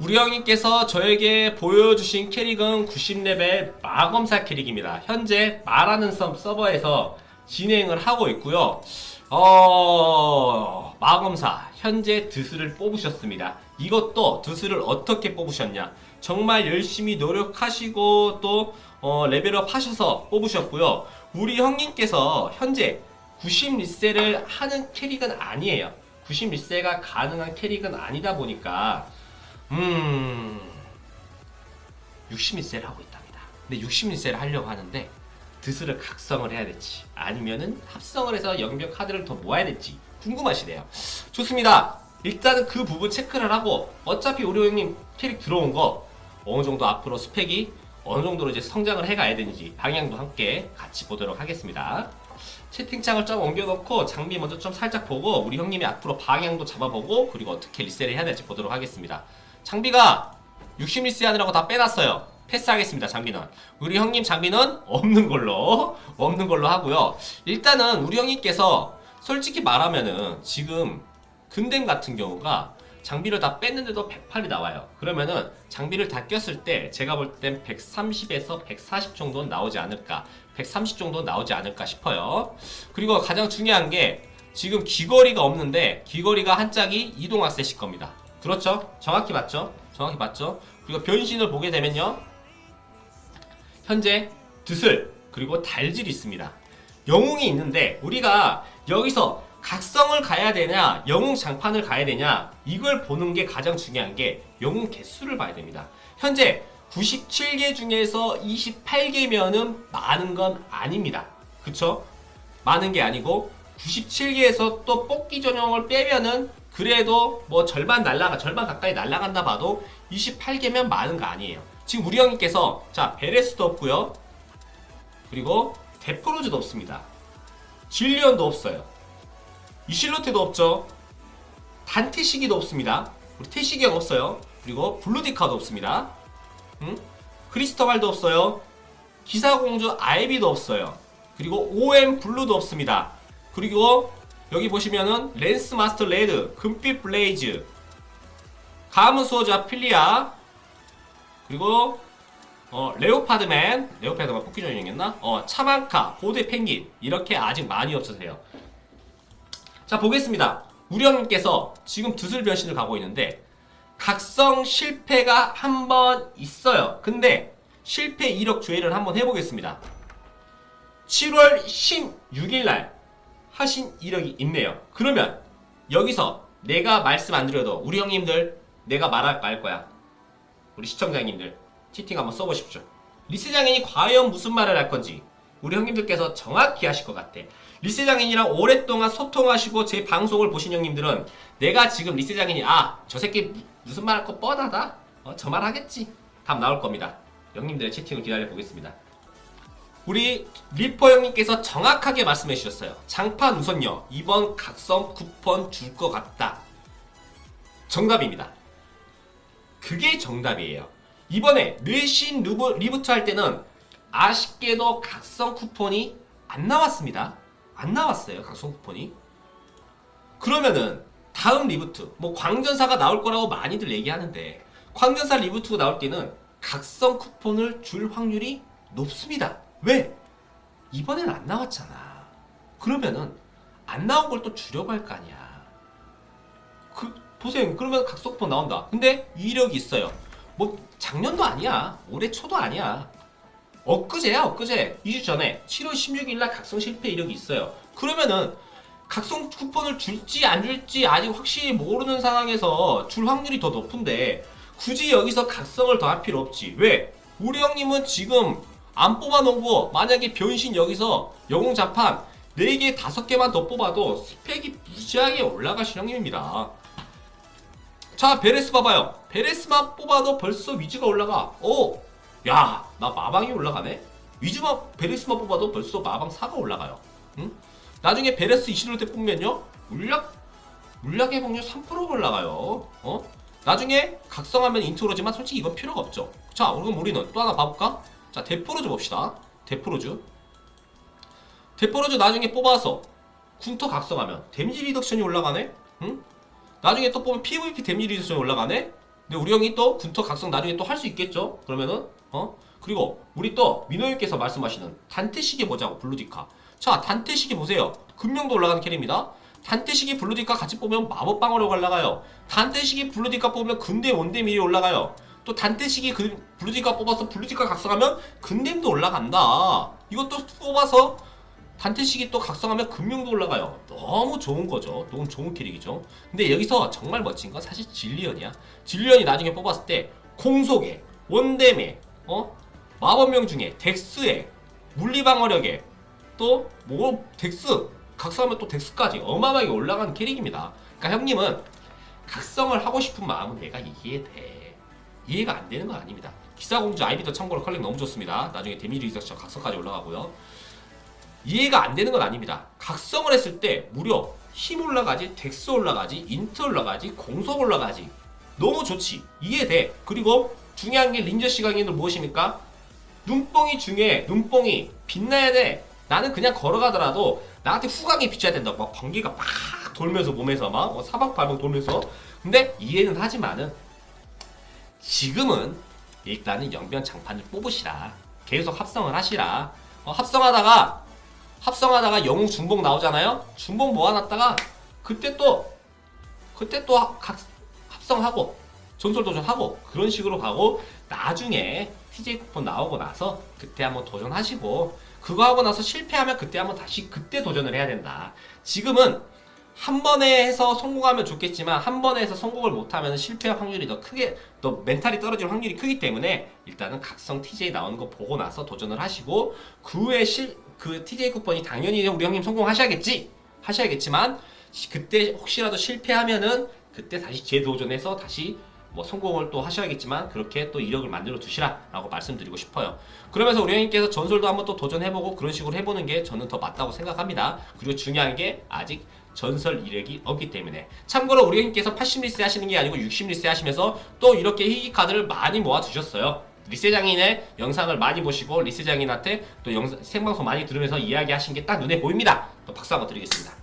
우리 형님께서 저에게 보여주신 캐릭은 90레벨 마검사 캐릭입니다. 현재 말하는 썸 서버에서 진행을 하고 있고요. 어, 마검사 현재 드스를 뽑으셨습니다. 이것도 드스를 어떻게 뽑으셨냐? 정말 열심히 노력하시고 또 어, 레벨업 하셔서 뽑으셨고요. 우리 형님께서 현재 90 리셀을 하는 캐릭은 아니에요. 90 리셀가 가능한 캐릭은 아니다 보니까 음 60리셀 하고 있답니다. 근데 60리셀 하려고 하는데 드스를 각성을 해야 될지 아니면은 합성을 해서 영병 카드를 더 모아야 될지 궁금하시네요. 좋습니다. 일단은 그 부분 체크를 하고 어차피 우리 형님 캐릭 들어온 거 어느 정도 앞으로 스펙이 어느 정도로 이제 성장을 해가야 되는지 방향도 함께 같이 보도록 하겠습니다. 채팅창을 좀 옮겨놓고 장비 먼저 좀 살짝 보고 우리 형님이 앞으로 방향도 잡아보고 그리고 어떻게 리셋을 해야 될지 보도록 하겠습니다. 장비가 60 리셋 하느라고 다 빼놨어요. 패스하겠습니다. 장비는 우리 형님 장비는 없는 걸로 없는 걸로 하고요. 일단은 우리 형님께서 솔직히 말하면은 지금 근댐 같은 경우가 장비를 다 뺐는데도 108이 나와요. 그러면은 장비를 다 꼈을 때 제가 볼 땐 130에서 140 정도는 나오지 않을까. 130 정도는 나오지 않을까 싶어요. 그리고 가장 중요한 게 지금 귀걸이가 없는데 귀걸이가 한 짝이 이동학셋일 겁니다. 그렇죠? 정확히 맞죠? 정확히 맞죠? 그리고 변신을 보게 되면요. 현재 드슬 그리고 달질이 있습니다. 영웅이 있는데 우리가 여기서 각성을 가야 되냐 영웅 장판을 가야 되냐 이걸 보는 게 가장 중요한 게 영웅 개수를 봐야 됩니다. 현재 97개 중에서 28개면은 많은 건 아닙니다. 그쵸? 많은 게 아니고 97개에서 또 뽑기 전용을 빼면은 그래도 뭐 절반 날라가 절반 가까이 날라간다 봐도 28개면 많은 거 아니에요. 지금 우리 형님께서 자 베레스도 없고요. 그리고 데프로즈도 없습니다. 질리언도 없어요. 이실로테도 없죠. 단테시기도 없습니다. 우리 테시기 형 없어요. 그리고 블루디카도 없습니다. 응? 크리스토발도 없어요. 기사공주 아이비도 없어요. 그리고 OM 블루도 없습니다. 그리고 여기 보시면은 랜스 마스터 레드, 금빛 블레이즈, 가문 수호자 필리아, 그리고 어, 레오파드맨, 레오파드가 뽑기 전이었나? 어, 차만카, 고대 펭귄 이렇게 아직 많이 없으세요. 자 보겠습니다. 우리 형님께서 지금 두술 변신을 가고 있는데 각성 실패가 한 번 있어요. 근데 실패 이력 조회를 한번 해보겠습니다. 7월 16일 날 하신 이력이 있네요. 그러면 여기서 내가 말씀 안 드려도 우리 형님들 내가 말할 말 거야. 우리 시청자님들 채팅 한번 써보십시오. 리스 장인이 과연 무슨 말을 할 건지 우리 형님들께서 정확히 하실 것 같아. 리스 장인이랑 오랫동안 소통하시고 제 방송을 보신 형님들은 내가 지금 리스 장인이 아 저 새끼 무슨 말 할 거 뻔하다. 어, 저 말 하겠지. 답 나올 겁니다. 형님들의 채팅을 기다려 보겠습니다. 우리 리퍼 형님께서 정확하게 말씀해 주셨어요. 장판 우선요. 이번 각성 쿠폰 줄 것 같다. 정답입니다. 그게 정답이에요. 이번에 뇌신 루브, 리부트 할 때는 아쉽게도 각성 쿠폰이 안 나왔습니다. 안 나왔어요. 각성 쿠폰이. 그러면은 다음 리부트 뭐 광전사가 나올 거라고 많이들 얘기하는데 광전사 리부트가 나올 때는 각성 쿠폰을 줄 확률이 높습니다. 왜? 이번엔 안 나왔잖아. 그러면은 안 나온 걸 또 주려고 할 거 아니야. 그 보세요. 그러면 각성 쿠폰 나온다. 근데 이력이 있어요. 뭐 작년도 아니야. 올해 초도 아니야. 엊그제야 엊그제 2주 전에 7월 16일 날 각성 실패 이력이 있어요. 그러면은 각성 쿠폰을 줄지 안 줄지 아직 확실히 모르는 상황에서 줄 확률이 더 높은데 굳이 여기서 각성을 더할 필요 없지. 왜? 우리 형님은 지금 안 뽑아놓은 거 만약에 변신 여기서 영웅 자판 4개, 5개만 더 뽑아도 스펙이 무지하게 올라가신 형님입니다. 자, 베레스 봐봐요. 베레스만 뽑아도 벌써 위즈가 올라가. 오! 야, 나 마방이 올라가네? 위즈만, 베레스만 뽑아도 벌써 마방 4가 올라가요. 응? 나중에 베레스 이시로 때 뽑으면요. 물약, 물약 회복률 3%가 올라가요. 어? 나중에 각성하면 인트로지만 솔직히 이건 필요가 없죠. 자, 그럼 우리는 또 하나 봐볼까? 자, 데프로즈 봅시다. 데프로즈. 데프로즈 나중에 뽑아서 군터 각성하면 데미지 리덕션이 올라가네? 응? 나중에 또 보면 PVP 데미지 리덕션이 올라가네? 근데 우리 형이 또 군터 각성 나중에 또 할 수 있겠죠? 그러면은 어? 그리고 우리 또 민호 형께서 말씀하시는 단테시계 보자고 블루디카. 자 단테시계 보세요. 금명도 올라가는 캐리입니다. 단테시계 블루디카 같이 보면 마법 방어력 올라가요. 단테시계 블루디카 뽑으면 근대 원대 미리 올라가요. 또 단테시계 그 블루디카 뽑아서 블루디카 각성하면 근댐도 올라간다. 이것도 뽑아서 단테식이 또 각성하면 금융도 올라가요. 너무 좋은 거죠. 너무 좋은 캐릭이죠. 근데 여기서 정말 멋진 건 사실 진리언이야. 진리언이 나중에 뽑았을 때 공속에, 원댐에, 어? 마법명 중에 덱스에, 물리방어력에 또 뭐 덱스 각성하면 또 덱스까지 어마어마하게 올라가는 캐릭입니다. 그러니까 형님은 각성을 하고 싶은 마음은 내가 이해돼. 이해가 안 되는 건 아닙니다. 기사공주 아이비터 참고로 컬렉 너무 좋습니다. 나중에 데미지 리서치 각성까지 올라가고요. 이해가 안 되는 건 아닙니다. 각성을 했을 때 무려 힘 올라가지, 덱스 올라가지, 인트 올라가지, 공속 올라가지. 너무 좋지. 이해돼. 그리고 중요한 게 린저 시각에는 무엇입니까? 눈뽕이 중요해. 눈뽕이 빛나야 돼. 나는 그냥 걸어가더라도 나한테 후광이 비춰야 된다. 막 번개가 막 돌면서 몸에서 막 어, 사방팔방 돌면서. 근데 이해는 하지만은 지금은 일단은 영변 장판을 뽑으시라. 계속 합성을 하시라. 어, 합성하다가 합성하다가 영웅 중복 나오잖아요. 중복 모아놨다가 그때 또 그때 또 하- 각- 합성하고 전설 도전하고 그런 식으로 가고 나중에 TJ 쿠폰 나오고 나서 그때 한번 도전하시고 그거 하고 나서 실패하면 그때 한번 다시 그때 도전을 해야 된다. 지금은 한 번에 해서 성공하면 좋겠지만 한 번에 해서 성공을 못하면 실패할 확률이 더 크게 더 멘탈이 떨어질 확률이 크기 때문에 일단은 각성 TJ 나오는 거 보고 나서 도전을 하시고 그 후에 실, 그 TJ 쿠폰이 당연히 우리 형님 성공하셔야겠지 하셔야겠지만 시- 그때 혹시라도 실패하면은 그때 다시 재도전해서 다시 뭐 성공을 또 하셔야겠지만 그렇게 또 이력을 만들어 두시라라고 말씀드리고 싶어요. 그러면서 우리 형님께서 전설도 한번 또 도전해보고 그런 식으로 해보는 게 저는 더 맞다고 생각합니다. 그리고 중요한 게 아직 전설 이력이 없기 때문에 참고로 우리 형님께서 80리세 하시는 게 아니고 60리세 하시면서 또 이렇게 희귀 카드를 많이 모아 두셨어요. 리세장인의 영상을 많이 보시고 리세장인한테 또 영상, 생방송 많이 들으면서 이야기하신 게 딱 눈에 보입니다. 또 박수 한번 드리겠습니다.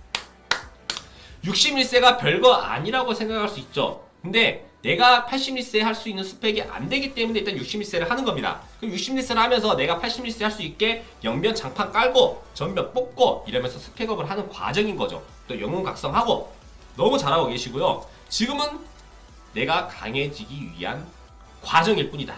60리세가 별거 아니라고 생각할 수 있죠. 근데 내가 80리세 할수 있는 스펙이 안 되기 때문에 일단 60리세를 하는 겁니다. 그럼 60리세를 하면서 내가 80리세 할수 있게 영변 장판 깔고 전변 뽑고 이러면서 스펙업을 하는 과정인 거죠. 또 영웅 각성하고 너무 잘하고 계시고요. 지금은 내가 강해지기 위한 과정일 뿐이다.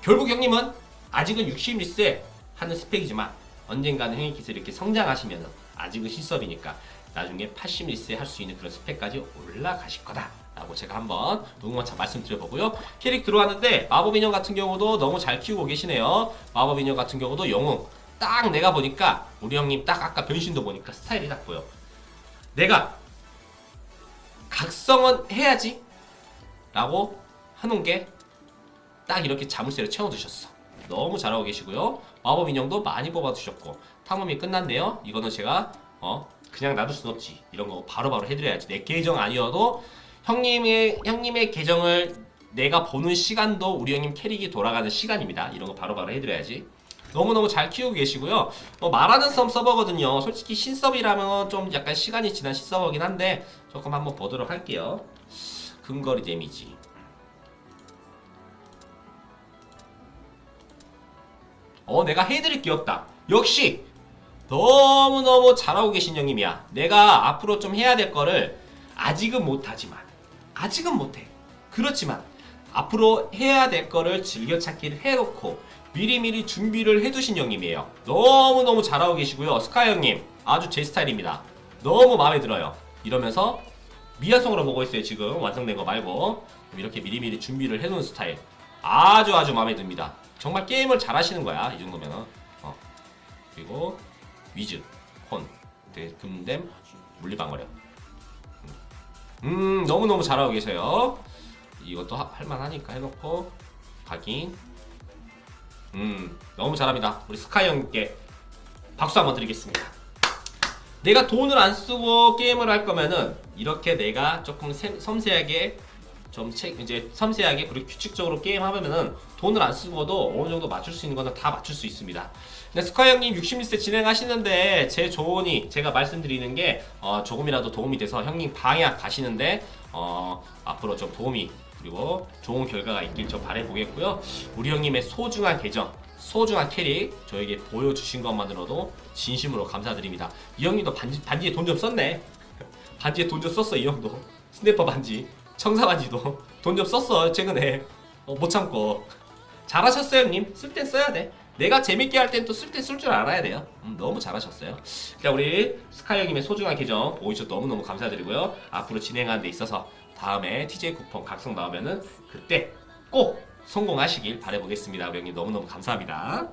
결국 형님은 아직은 60리세 하는 스펙이지만 언젠가는 형님께서 이렇게 성장하시면 아직은 실섭이니까 나중에 80리세 할수 있는 그런 스펙까지 올라가실 거다. 라고 제가 한번 응원차 말씀드려보고요. 캐릭 들어왔는데 마법 인형 같은 경우도 너무 잘 키우고 계시네요. 마법 인형 같은 경우도 영웅. 딱 내가 보니까 우리 형님 딱 아까 변신도 보니까 스타일이 딱 보여. 내가 각성은 해야지 라고 하는 게 딱 이렇게 자물쇠를 채워두셨어. 너무 잘하고 계시고요. 마법 인형도 많이 뽑아두셨고 탐험이 끝났네요. 이거는 제가 어 그냥 놔둘 순 없지. 이런 거 바로바로 해드려야지. 내 계정 아니어도 형님의 형님의 계정을 내가 보는 시간도 우리 형님 캐릭이 돌아가는 시간입니다. 이런 거 바로바로 해드려야지. 너무너무 잘 키우고 계시고요. 어, 말하는 썸 서버거든요. 솔직히 신서이라면 좀 약간 시간이 지난 신서버긴 한데 조금 한번 보도록 할게요. 근거리 데미지. 어, 내가 해드릴 게 없다. 역시 너무너무 잘하고 계신 형님이야. 내가 앞으로 좀 해야 될 거를 아직은 못하지만, 아직은 못해. 그렇지만, 앞으로 해야 될 거를 즐겨찾기를 해놓고, 미리미리 준비를 해두신 형님이에요. 너무너무 잘하고 계시고요. 스카이 형님, 아주 제 스타일입니다. 너무 마음에 들어요. 이러면서, 미야성으로 보고 있어요, 지금. 완성된 거 말고. 이렇게 미리미리 준비를 해놓은 스타일. 아주 아주 마음에 듭니다. 정말 게임을 잘 하시는 거야, 이 정도면은. 어. 그리고, 위즈, 혼, 네, 금댐, 물리방어력. 음, 너무너무 잘하고 계세요. 이것도 하- 할만하니까 해놓고, 확인. 음, 너무 잘합니다. 우리 스카이 형께 박수 한번 드리겠습니다. 내가 돈을 안 쓰고 게임을 할 거면은, 이렇게 내가 조금 세- 섬세하게 좀 책, 이제 섬세하게 그리고 규칙적으로 게임 하면은 돈을 안 쓰고도 어느 정도 맞출 수 있는 거는 다 맞출 수 있습니다. 근데 스카 형님 60리세 진행하시는데 제 조언이 제가 말씀드리는 게 어, 조금이라도 도움이 돼서 형님 방향 가시는데 어, 앞으로 좀 도움이 그리고 좋은 결과가 있길 저 바라보겠고요. 우리 형님의 소중한 계정, 소중한 캐릭 저에게 보여주신 것만으로도 진심으로 감사드립니다. 이 형님도 반지, 반지에 돈 좀 썼네. 반지에 돈 좀 썼어 이 형도. 스냅퍼 반지, 청사 반지도 돈 좀 썼어 최근에. 어, 못 참고. 잘하셨어요 형님. 쓸 땐 써야 돼. 내가 재밌게 할 땐 또 쓸 때 쓸 줄 알아야 돼요. 음, 너무 잘하셨어요. 자 우리 스카이 형님의 소중한 계정 보여주셔서 너무너무 감사드리고요. 앞으로 진행하는 데 있어서 다음에 TJ 쿠폰 각성 나오면은 그때 꼭 성공하시길 바라보겠습니다. 우리 형님 너무너무 감사합니다.